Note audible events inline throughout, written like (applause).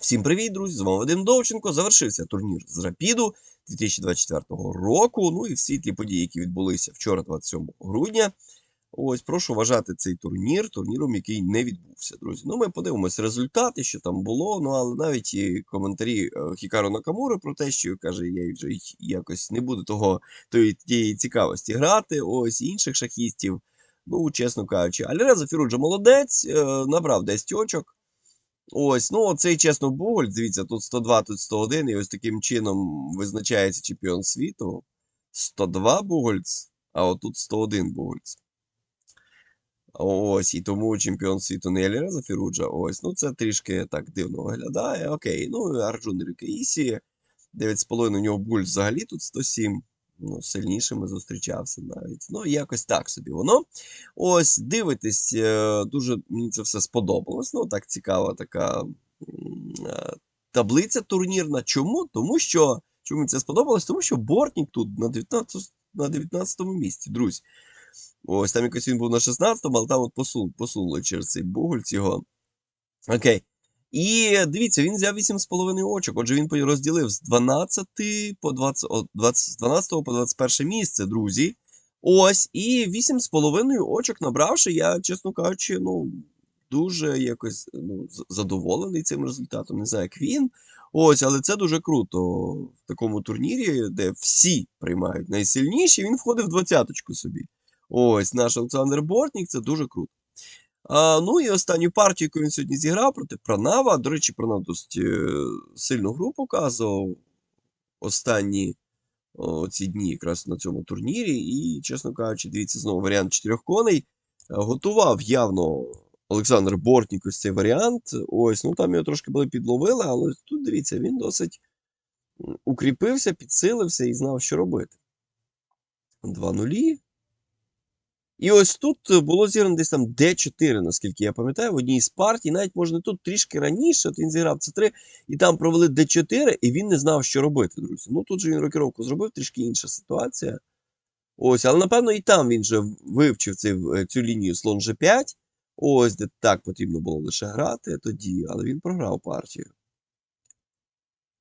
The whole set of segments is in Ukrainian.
Всім привіт, друзі! З вами Вадим Довченко. Завершився турнір з Рапіду 2024 року. Ну і всі ті події, які відбулися вчора, 27 грудня. Ось прошу вважати цей турнір турніром, який не відбувся, друзі. Ну, ми подивимось результати, що там було. Ну, але навіть і коментарі е, Хікаро Накамури про те, що каже, я вже якось не буду того тієї цікавості грати. Ось інших шахістів. Ну, чесно кажучи, Альреза Фіруджа молодець, е, набрав 10 очок. Ось, ну цей чесно Буголь, дивіться, тут 102, тут 101, і ось таким чином визначається чемпіон світу. 102 Бугольц, а отут 101 Бугольц. Ось, і тому чемпіон світу не Ельреза Фіруджа. Ось, ну це трішки так дивно виглядає. Окей, ну Арджун Рюкеїсі. 9,5 у нього Буль взагалі тут 107. Ну, сильнішими зустрічався навіть. Ну, якось так собі воно. Ось, дивитесь, е, дуже мені це все сподобалось. Ну, так цікава така е, таблиця турнірна. Чому? Тому що. Чому мені це сподобалось? Тому що Бортнік тут на 19, на 19 місці, друзі. Ось там якось він був на 16-му, але там от посун, посунули через цей Бугольц його. Окей. І дивіться, він взяв 8,5 очок. Отже, він розділив з 12 по 20, о, 20, з 12 по 21 місце, друзі. Ось, і 8,5 очок набравши, я, чесно кажучи, ну, дуже якось ну, задоволений цим результатом. Не знаю, як він. Ось, але це дуже круто. В такому турнірі, де всі приймають найсильніші, він входив в двадцяточку собі. Ось, наш Олександр Бортнік, це дуже круто. А, ну і останню партію, яку він сьогодні зіграв проти Пранава. До речі, Пранав досить е, сильну гру показував останні о, ці дні якраз на цьому турнірі. І, чесно кажучи, дивіться, знову варіант чотирьох коней. Е, Готував явно Олександр Бортнік ось цей варіант. Ось, ну там його трошки були підловили, але тут дивіться, він досить укріпився, підсилився і знав, що робити. Два нулі. І ось тут е, було зіграно десь там D4, наскільки я пам'ятаю, в одній з партій, навіть може не тут трішки раніше, от він зіграв C3, і там провели D4, і він не знав, що робити, друзі. Ну тут же він рокіровку зробив, трішки інша ситуація. Ось, але напевно і там він же вивчив цей, е, цю лінію слон G5. Ось, де так потрібно було лише грати тоді, але він програв партію.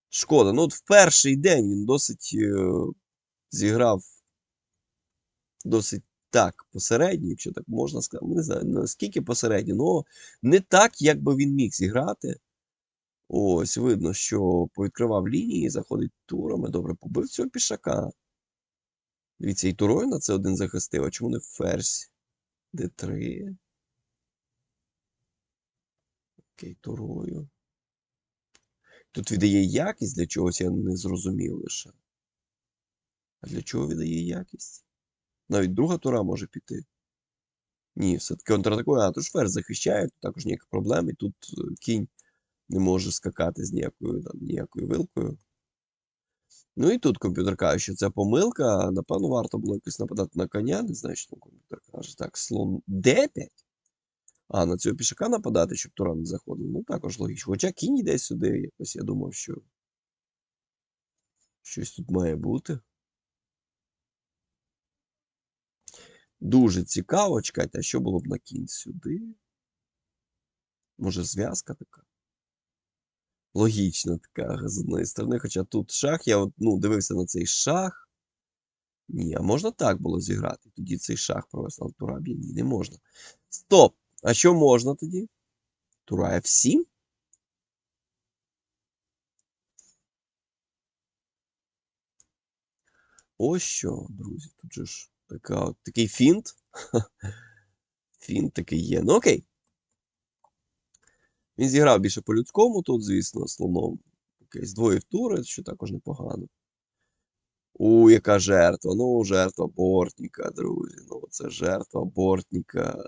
Шкода. Ну, от в перший день він досить е, зіграв досить так посередньо, якщо так можна сказати. Не знаю, наскільки посередньо, але не так, як би він міг зіграти. Ось, видно, що повідкривав лінії, заходить турами. Добре, побив цього пішака. Дивіться, і турою на це один захистив. А чому не ферзь? Д3. Окей, турою. Тут віддає якість для чогось, я не зрозумів лише. А для чого віддає якість? Навіть друга тура може піти. Ні, все-таки контратакує, а то ж ферзь захищає, також ніяких проблем, і тут е, кінь не може скакати з ніякою, там, ніякою вилкою. Ну і тут комп'ютер каже, що це помилка. Напевно, варто було якось нападати на коня. Не знаю, що там комп'ютер каже. Так, слон D5. А, на цього пішака нападати, щоб тура не заходив. Ну, також логічно. Хоча кінь йде сюди, якось я думав, що щось тут має бути. Дуже цікаво. Чекайте, а що було б на кінь сюди? Може, зв'язка така? Логічна така з одної сторони, хоча тут шах, я от, ну, дивився на цей шах. Ні, а можна так було зіграти? Тоді цей шах провести, але тура б'є. Ні, не можна. Стоп! А що можна тоді? Тура F7? Ось що, друзі, тут же ж така, такий фінт. Фінт такий є. Ну окей. Він зіграв більше по-людському тут, звісно, слоном. Окей, здвоїв тури, що також непогано. У, яка жертва? Ну, жертва бортніка, друзі. Ну, це жертва бортніка.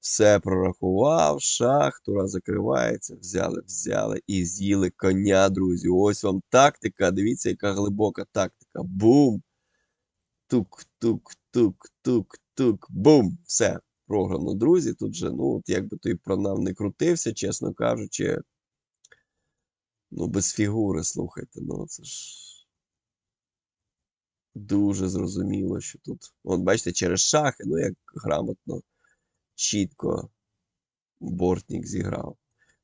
Все прорахував, шах, тура закривається, взяли, взяли і з'їли коня, друзі. Ось вам тактика. Дивіться, яка глибока тактика. Бум! тук-тук-тук-тук-тук. Бум! Все. Програно, друзі. Тут же, ну, от як би той пронам не крутився, чесно кажучи. Ну, без фігури, слухайте, ну це ж. Дуже зрозуміло, що тут. От, бачите, через шахи, ну як грамотно, чітко Бортнік зіграв.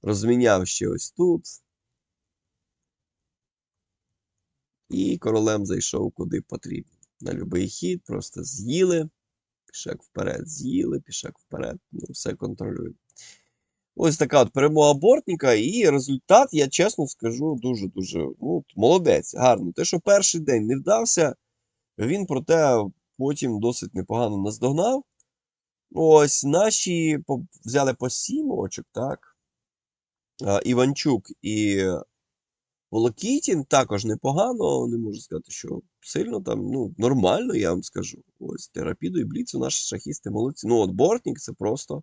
Розміняв ще ось тут. І королем зайшов куди потрібно. На будь-який хід, просто з'їли, пішак вперед, з'їли, пішак вперед, ну, все контролює. Ось така от перемога Бортніка, і результат, я чесно скажу, дуже-дуже ну, молодець, гарно. Те, що перший день не вдався, він проте потім досить непогано наздогнав. Ось наші взяли по 7 очок, так? Іванчук і Волокітін також непогано, не можу сказати, що сильно там, ну, нормально, я вам скажу. Ось Терапіду і Бліцу наші шахісти молодці. Ну, от Бортнік це просто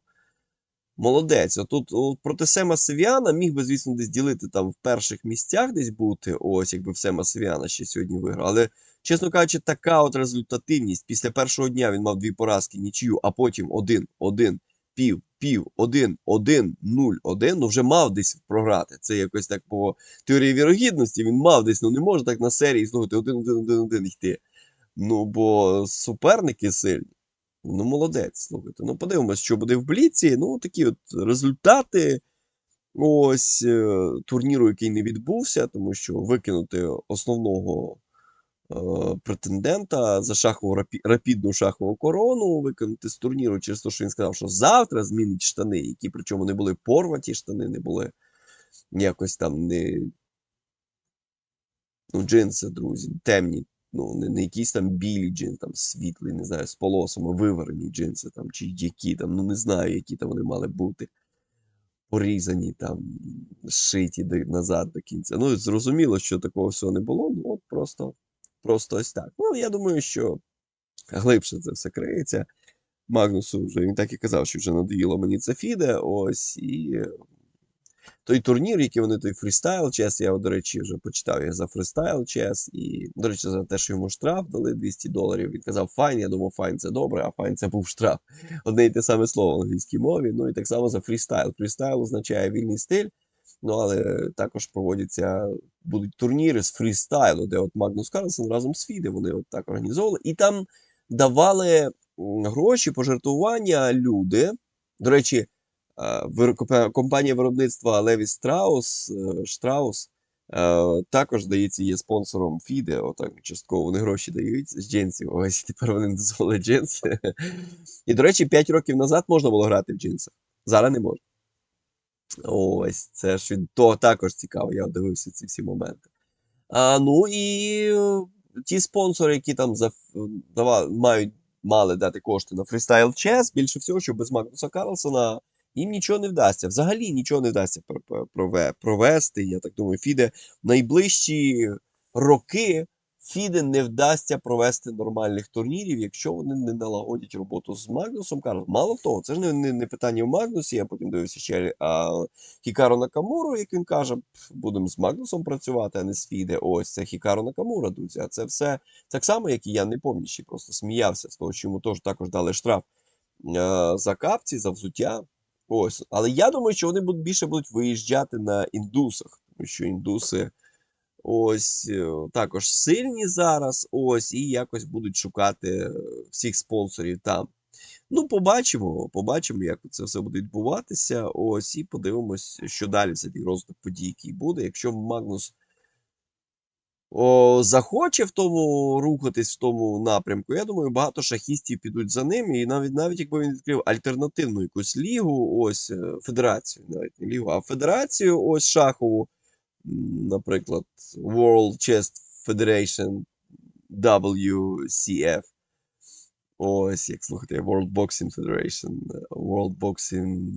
молодець. Отут от проти Сема Севіана міг би, звісно, десь ділити там в перших місцях десь бути, ось якби в Сема Севіана ще сьогодні виграв. Але, чесно кажучи, така от результативність. Після першого дня він мав дві поразки, нічию, а потім один, один, пів, пів, один, один, нуль, один, ну вже мав десь програти. Це якось так по теорії вірогідності, він мав десь, ну не може так на серії слухати один, один, один, один йти. Ну, бо суперники сильні. Ну, молодець, слухайте. Ну, подивимось, що буде в Бліці. Ну, такі от результати. Ось е, турніру, який не відбувся, тому що викинути основного претендента за шахову рапідну шахову корону, викинути з турніру через те, що він сказав, що завтра змінить штани, які причому не були порваті штани, не були якось там не. Ну, джинси, друзі, темні. Ну, не, не якісь там білі джинси, там світлі, не знаю, з полосами, виверені джинси, там, чи які там, ну не знаю, які там вони мали бути. Порізані там, зшиті до, назад до кінця. Ну, зрозуміло, що такого всього не було. Ну, от просто, просто ось так. Ну, я думаю, що глибше це все криється. Магнусу вже він так і казав, що вже надоїло мені це фіде. Ось і той турнір, який вони той фрістайл чес, я, до речі, вже почитав я за фрістайл чес. І, до речі, за те, що йому штраф дали 200 доларів. Він казав файн. Я думав, файн це добре, а файн це був штраф. Одне й те саме слово в англійській мові. Ну і так само за фрістайл. Фрістайл означає вільний стиль. Ну, але також проводяться будуть турніри з фрістайлу, де от Магнус Карлсон разом з Фіде вони от так організовували. І там давали гроші, пожертвування люди. До речі, е, компанія виробництва Леві Страус, е, Штраус е, також, здається, є спонсором Фіде. Отак частково вони гроші дають з джинсів. Ось тепер вони дозволять джинси. (laughs) І, до речі, 5 років назад можна було грати в джинсах. Зараз не можна. Ось, це ж від того також цікаво, я дивився ці всі моменти. А, ну і е, ті спонсори, які там за, дава, мають, мали дати кошти на фрістайл чес, більше всього, що без Магнуса Карлсона їм нічого не вдасться. Взагалі нічого не вдасться пр- пр- провести. Я так думаю, Фіде в найближчі роки Фіде не вдасться провести нормальних турнірів, якщо вони не налагодять роботу з Магнусом Карлсоном. Мало того, це ж не, не, не питання в Магнусі, я потім дивився ще а, Хікаро Накамуру, як він каже, будемо з Магнусом працювати, а не з Фіде. Ось це Хікаро Накамура, друзі. А це все так само, як і я не помніший, просто сміявся з того, що йому теж також дали штраф е, за капці, за взуття. Ось. Але я думаю, що вони будуть більше будуть виїжджати на індусах, тому що індуси ось е, також сильні зараз, ось, і якось будуть шукати е, всіх спонсорів там. Ну, побачимо, побачимо, як це все буде відбуватися. Ось, і подивимось, що далі взагалі розвиток подій, який буде. Якщо Магнус о, захоче в тому рухатись в тому напрямку, я думаю, багато шахістів підуть за ним. І навіть навіть якби він відкрив альтернативну якусь лігу, ось е, федерацію, навіть не лігу, а федерацію, ось шахову, наприклад, World Chess Federation WCF. Ось, як слухайте, World Boxing Federation, е, World Boxing.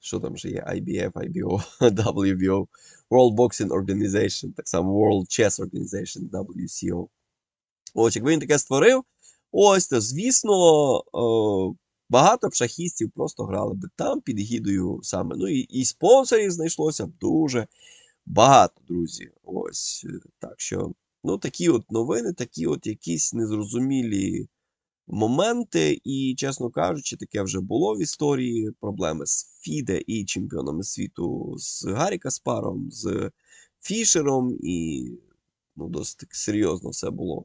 Що там ще є? IBF, IBO, (laughs) WBO, World Boxing Organization, так само World Chess Organization, WCO. Ось, якби він таке створив, ось, то, звісно, о, багато б шахістів просто грали б там під гідою саме. Ну і, і спонсорів знайшлося б дуже багато, друзі. Ось, е, так що, ну, такі от новини, такі от якісь незрозумілі моменти, і, чесно кажучи, таке вже було в історії. Проблеми з Фіде і чемпіонами світу з Гаррі Каспаром, з Фішером, і ну, досить серйозно все було.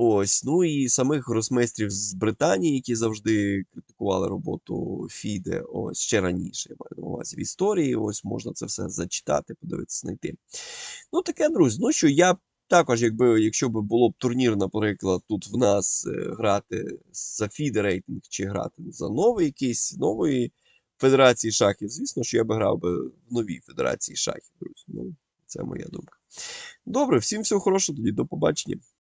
Ось, ну і самих гросмейстрів з Британії, які завжди критикували роботу Фіде, ось ще раніше, я маю на увазі в історії. Ось можна це все зачитати, подивитися, знайти. Ну, таке, друзі. Ну що, я Також, якби, якщо б було б турнір, наприклад, тут в нас е, грати за фіде рейтинг чи грати за новий якийсь нової федерації шахів, звісно, що я би грав би в новій федерації шахів, друзі. Ну, це моя думка. Добре, всім всього хорошого тоді, до побачення.